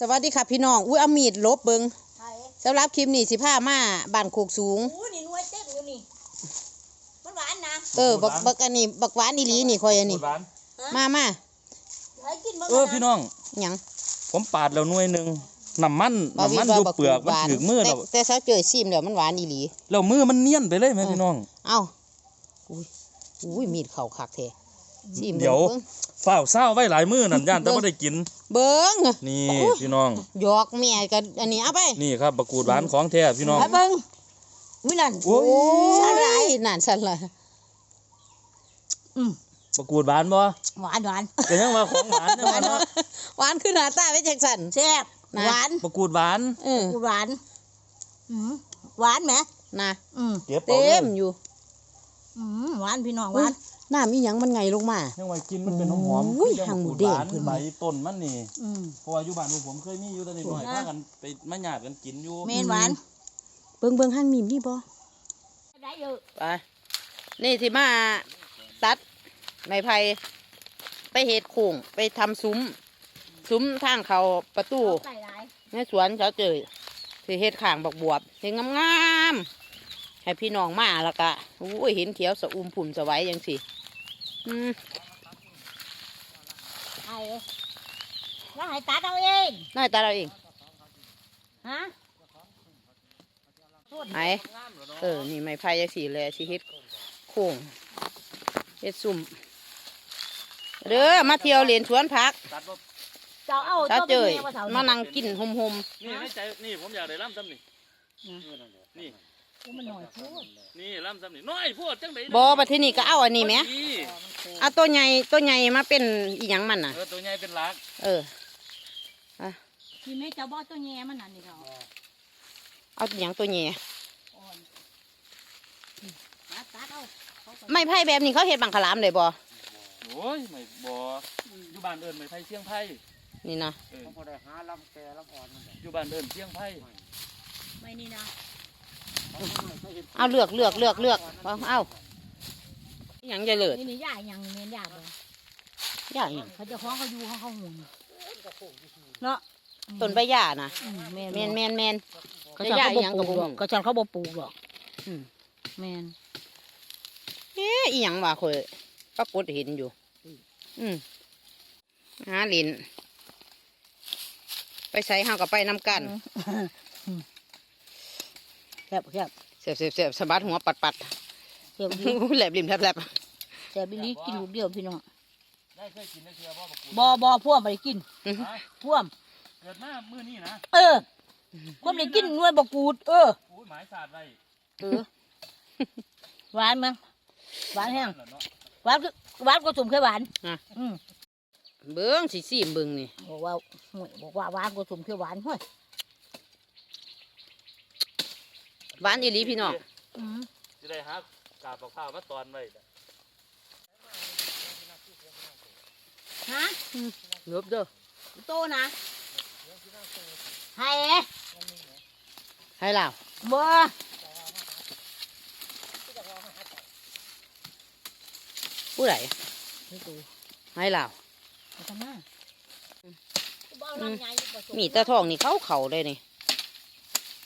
สวัสดีค่ะพี่น้อง อุ้ยเอามีดลบเบิงไผ่สำหรับคลิปนี้สิพามาบ้านโคกสูงอู้นี่หนวยเต็มอยู่นี่มันหวานนะ เออ บักบักอันนี้บักหวานอีหลีนี่คอยอันนี้หวานมามาให้กินบ้างเออพี่น้องหยังผมปาดแล้วหน่วยหนึ่งน้ำมันบ่น้ำมันว่าอยู่บัเปลือกหมันวานถึงมือแต่แล้วแต่เช้าเจอซิมแล้วมันหวานอีหลีแล้วมือมันเนียนไปเลยไหมเออพี่น้อง เอ้าอุ้ยอุ้ยมีดเข่าคักแท้ ซิมเดี๋ยวบิ่งฝ้าวเศร้าไว้หลายมือนั่นย่านแต่ไม่ได้กิน เบิ้งนี่โอ้ยพี่น้องหยอกแม่กันอันนี้เอาไป นี่ครับบักกูดหวานของแท้พี่น้องไปเบิ้งวินั่นโอ้ยสาหร่ายนั่นสั่นละอืมบักกูดหวานบ่หวานหวานก็ยังว่าของหวานเนี่ยหวานเนาะหวานขึ้นหน้าตาไว้จังสั่นแซ่บนะหวานบักกูดหวานเออหวานอืมหวานไหมนะอืมเก็บเอาเต็เลยมอยู่อืมหวานพี่น้องหอุ๊วายน น้ำอีหยังมันไงลงมา ยังว่ากินมันเป็นหอมๆอุ้ยคือหางหมูบักแดกูงหวานเพิ่น ใบต้นมันนี่อืม เพราะว่าอยู่บ้านผมเคยมีอยู่แต่นิดหน่อยนะ พากันไปมาหยาดกันกินอยู่เมนหวานเบิ่งเบิ่งห้างมีมนี่บ่ได้เยอะไปนี่ที่มาตัดไม้ไผ่ไปเฮ็ดโค้งไปทำซุ้ม ซุ้มทางเขาประตูใส่หลายในสวนเขาเจอที่เฮ็ดข้างบักบวบเฮ็ดงามๆให้พี่น้องมาแล้วก็อุ้ยเห็นเขียวสะอุ่มผุ่มสะไว้จังสิ อืมไอ้แล้วให้ตัดเอาเองน้อยตาเราเองฮะไหนเออ นี่ไม้ไผ่จังสิเลยสิเฮ็ดโค้งเฮ็ดซุ้มเด้อมาเที่ยวเล่นสวนผักตัดบ่เจ้าเอาถ้าตัวเจเป็นยแม่ว่าเสามานั่งกินหมนี่ในใจนี่ผมอยากได้ล่ำซ้ำนี่นี่มันหน่อยพูดนี่ล่ำซ้ำนี่น้อยพูดจังได๋ๆบอประเทศนี้ก็เอาอันนี้ไหมนี่ เอาตัวใหญ่ตัวใหญ่มาเป็นอีหยังมันน่ะ เออตัวใหญ่เป็นหลักเออ ที่แม่เจ้าบ่ตัวแง่มันนั่นนี่เขาเอาอีหยังตัวใหญ่อ่อนตัดตัดเอาเขาก็ไม่ไผ่แบบนี้เขาเฮ็ดบังคลามเลยบอโอ้ยไม่บ่อยู่บ้านเอิ้นไม่ไผเชียงไผนี่นะเออพอได้หาลำแกลำอ่อนมันอยู่บ้านเอิ้นเชียงไผไม่นี่นะเอาเลือกเลือกเลือกเลือกเอาเอาอี หยังจะเลิศนี่นี่ย่ายังเมนย่าบ่ย่าอีหยังเขาจะคล้องเขาอยู่เขาเขาหุ่นเนาะต้นใบหญ้านะอืมแมนแมนแมนแมนเขาจะเขาบ่ปลูกหรอกเขาจะเขาบ่ปลูกหรอกอืม แมนเอ๊ะอีหยังวะคอยปรากฏเห็นอยู่ อืมหาลินไปใส่ห้ากับไปน้ำกันแซ่บแซ่บเสียบเสียบเสียบสะบัดหัวปัดปัดแซ่บดี แหลบริมแผลบแผลบแซ่บดีกินลูกเดียวพี่น้องได้เคยกินได้เทื่อบ่บักกูดบ่บ่พ่วมไปกินฮะพ่วมเกิดมามื้อนี้นะเออพ่วมได้กินหน่วยบกูด เออโอ้ยหมายสาดไว้เออหวานมั้งหวานแห้งนั่นแหละเนาะหวานคือหวานก็สมเคยหวานอะ อืมเบิ้งสีสีมเบิ้งนี่บอกว่าห่วยบอกว่าหวานก็สมเคยหวานห้วยหวานอีหลีพี่น้องอืมสิได้หากาบบักพร้าวมาตอนไว้ ฮะลบเด้อโตนะให้ให้เราบ่ผู้ใดนี่ตูให้เราไปทำหน้ามีแตะทองนี่เขาเขาเลยนี่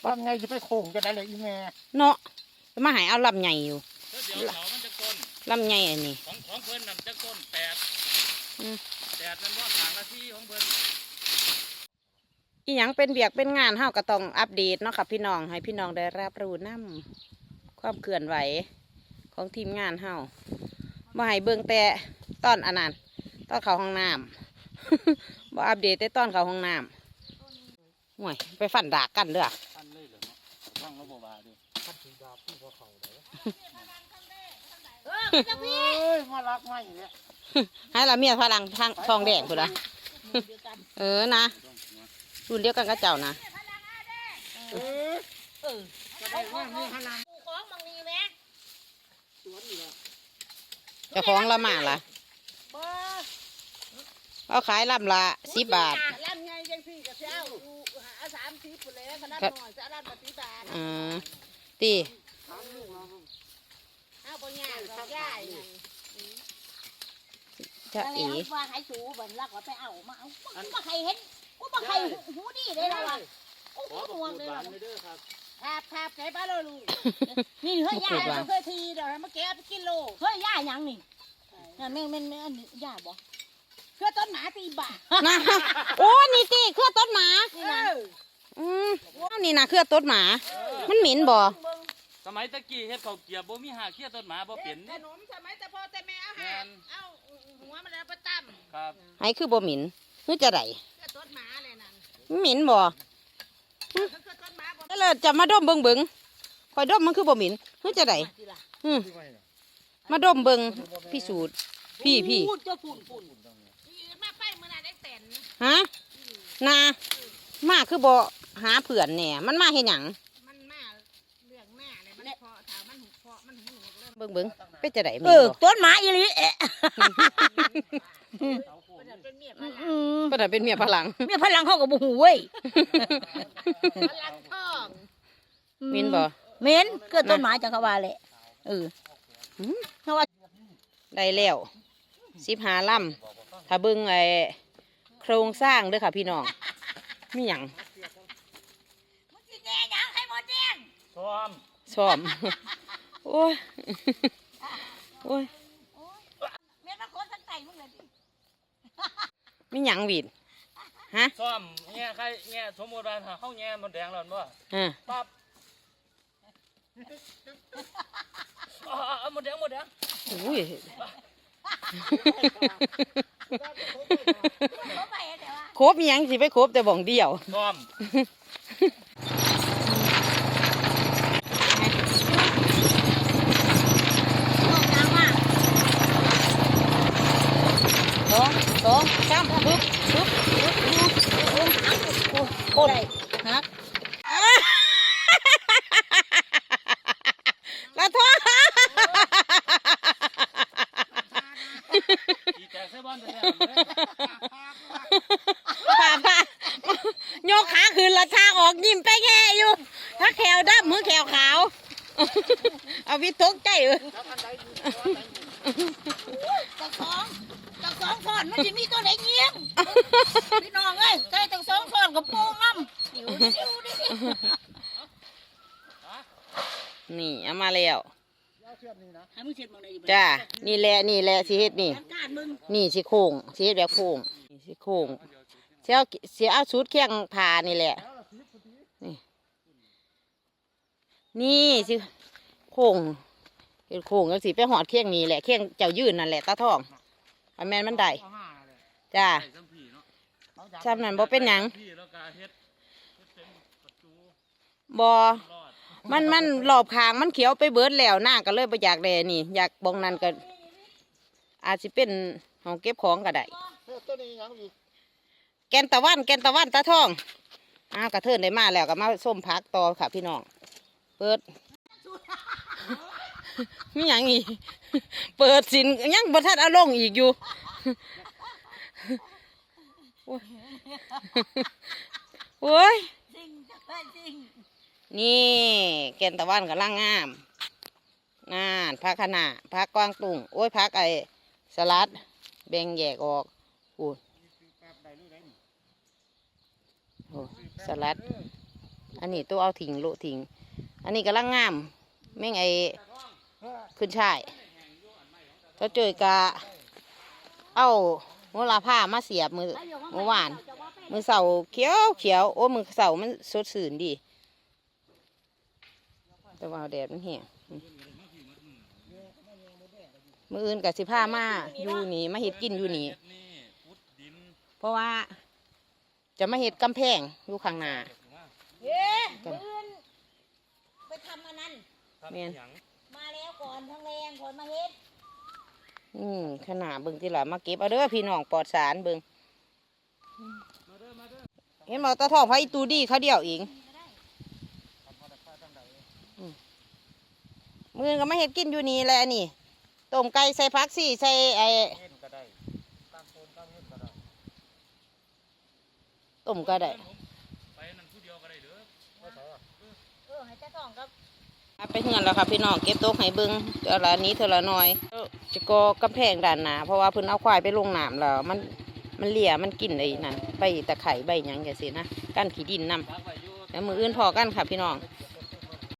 ลำไงจะไปโค้งจะได้เลยอีแม่เนาะมาใหายเอาลำใหญ่อยู่แล้วเดี๋ยวเขามันจะต้นลำใหญ่อันนี้ของของเพิ่นนำจักต้นแปดอืม แปดนั่นว่าหางละที่ของเพิ่นอีหยังเป็นเบียกเป็นงานเฮาก็ต้องอัปเดตเนาะค่ะพี่น้องให้พี่น้องได้รับรู้นํความเคลื่อนไหวของทีมงานเฮาบ่ให้เบิ่งแต่ตอนอันนั้นตอนเข้าห้องน้ำบ่อัปเดตแต่ตอนเข้าห้องน้ำห่วยไปฟันดากกันเด้ออันเลยเหรอเนาะฟังแล้วบ่ว่าเดิท่านสีดาพี่พอเขาเลยเออจะพี่ เอ้ยมารักไม่เนี่ยให้ละเมียพลังทางทองแดงพุ่นละเดียวกันเออนะรุ่นเดียวกันกับเจ้านะเออเออจะได้ว่ามีพลังปูของมังนีแม่สวนอยู่แล้วเจ้าของละมาล่ะบ่เอาขายลำละสิบบาทลำไงจังสี่ก็สิเอาอยู่หาสามสิบพุ่นแล้วขนาดครับน้อยจะลำละสิบบาทอืมตี ถามลูกเรา เอา บ่ยากดอกย่ายนั่นจะแต่อีเอาว่าให้สูบันลักว่าไปเอามาเอามาใครเห็นกูบอกใครหูดีเลยนะวะโอ้ขอหูบอกหนวกสูตเลยรหวานะนไปเด้อครับครับครับใส่ปลาเลยลูกนี่เฮ้ยย่าเราเคยทีเดี๋ยวมาแกะไปกินโลเฮ้ยย่าหยังนี่นั่นแม่งแม่งแม่งอันนี้ย่าบ่เพื่อต้นหมาตีบ่านะโอ้นี่ติเครือต้นหมานี่นะอืมเอานี่นะเครือต้นหมา มันเหม็นบ่ สมัยตะกี้เฮ็ดข้าวเกรียบบ่มีหาเคี้ยต้นหมาบ่เป็นขนมสมัยแต่พ่อแต่แม่เอาแม่หานเอาหัวมันเอาไปตั้มครับให้คือบ่เหม็นคือจะไดเพื่อต้นหมาเลยนั่นมันเหม็นบ่เพื่อต้นหมาบ่แล้วเราจะมาดมเบิ่งเบิ่งคอยดมมันคือบ่เหม็นคือจะไดอืมมาดมเบิ่งพิสูจน์พี่พี่พูดเจ้าพูดพูดอีมาไปมื้อนั้นได้แตนฮะนามาคือบ่หาเผื่อนแหน่มันมาเฮ็ดหยัง เริ่มเบิ่งเบิ่งเป็นจะไดเหม็เอนอบ่ต้นหมาอีหลีเอ๊ะเป็นเมียพอืลังมเพิ่นนะเป็นเมียพลัง เมียพลังเขากับบุหูเว้ยพลังทองเหม็นบ่ เหม็นเกิดต้นหมาจังเขาว่าแหละเออเขาว่าได้แล้วสิบหาลำถ้าเบิ่งไอ้โครงสร้างเด้อค่ะพี่น้องมีหยังมึงสิแง่หยังให้หมดแจ้งซ้อมซ้อม โอ้ย โอ้ยเมียมันคนทั้งไก่มึงเลยดิมีหยังหวีดฮะซ้อมแง่ใครแง่สมมุติว่าถ้าเฮาแง่มันแดงแล้วบ่ฮะปั๊บอ๋อเอาหมดแดงหมดแดงอุ้ยเขาไปแต่ว่าครบมีหยังสิไปครบแต่บ่องเดียวซ้อม น้องนางมา ส องสองสามปึ๊บปึ๊บปึ๊บปึ๊บปึ๊บปึ๊บโอ้ยฮักละท้อขี่แตกใส่บ้านแท้ๆเลยป่าป่าโยกขาคืนละทางออกยิ้มไปแค่อยู่ถ้าแขวดำมือแขวขาว เอาวิตกใจเออ ตั้งสองตั้งสองฟอนมันจะมีตัว ไหนเงี้ยงพี่น้องเอ้ยใส่ตั้งสองฟอนกับปูงำอยู่ดิอยู่ดินี่เอามาแล้วให้มึงเช็ดมึงได้จ้านี่แหละนี่แหละสิเฮ็ดนี่ การมึงนี่สิโค้งสิเฮ็ดแบบโค้งนี่สิโค้งเสียเอาเสียเอาชุดเคียงผ่านี่แหละ นี่ นี่สิโค้งเฮ็ดโค้งแล้วสิไปหอดเคียงนี่แหละเคียงเจ้ายืนนั่นแหละตาทองอันแม่นมันได้ จ้า ใส่ซ้ำผีเนาะจำนั้นบ่เป็นหยัง พี่แล้วก็เฮ็ดเฮ็ดเป็นประตูบ่รอดมันมันรอบคางมันเขียวไปเบิดแล้วหน้าก็เลยบ่อยากแลนี่ อยากบองนั้นก็อาจสิเป็นห้องเก็บของก็ได้ตัวนี้ยังอีกแกนตะวันแกนตะวันตาทองอ้าวกระเทินได้มาแล้วก็มาส้มพักต่อค่ะพี่น้อง เปิด มีหยังอีก เปิดสินยังบ่ทันเอาลงอีกอยู่ โอ้ยโอ้ยจริงได้จริงนี่แกนตะวันกับล่างงามนานพักขนาพักกวางตุงโอ้ยพักไอ้สลัด แบ่งแยกออกโอ้ยโอ้สลัด อันนี้ตัวเอาถิงโลถิง อันนี้กำลังงามแม่งไอ้ขึ้นช่ายเขาเจอกะ เอา โมลาผ้ามาเสียบมือเมื่อวาน มือเสาเขียวเขียวโอ้มือเสามันสดสื่นดี แต่ว่าแดดมันเหี่ยอืมมืออื่นกับสิผ้ามาอยู่นี่มาเห็ดกินอยู่นี่เฮ็ดนี่พุดดินเพราะว่า จะมาเห็ดกำแพงอยู่ข้างหน้าเอ๊ะปืนไปทำอันนั้นทำแม่นหยังมาแล้วก่อนทั้งแรงก่อนมาเฮ็ด อืมขนาดเบิ่งที่หละมาเก็บเอาเด้อพี่น้องปลอดสารเบิ่งเห็นบอกตาทองพระอีตูดีเขาเดียวเองมือก็ไมาเห็ดกินอยู่นี่แหละนี่ต้มไก่ใส่ผักซี่ใส่ไอ้ต้มก็ได้ไปนั่นผู้เดียวก็ได้เด้อเออให้เจ้าทองกับ ไปเฮือนแล้วค่ะพี่น้องเก็บโต๊ะให้เบิ้งเทละนี้เท่าละน้อยจะก็กำแพงด่านหนาเพราะว่าเพิ่นเอาควายไปลงน้ำแล้วมันมันเหลี่ยมันกินเลยนั่นใบตะไคร้ใบหยังจังซี่นะก้านขี้ดินนำแล้วมืออื่นพอกันค่ะพี่น้อง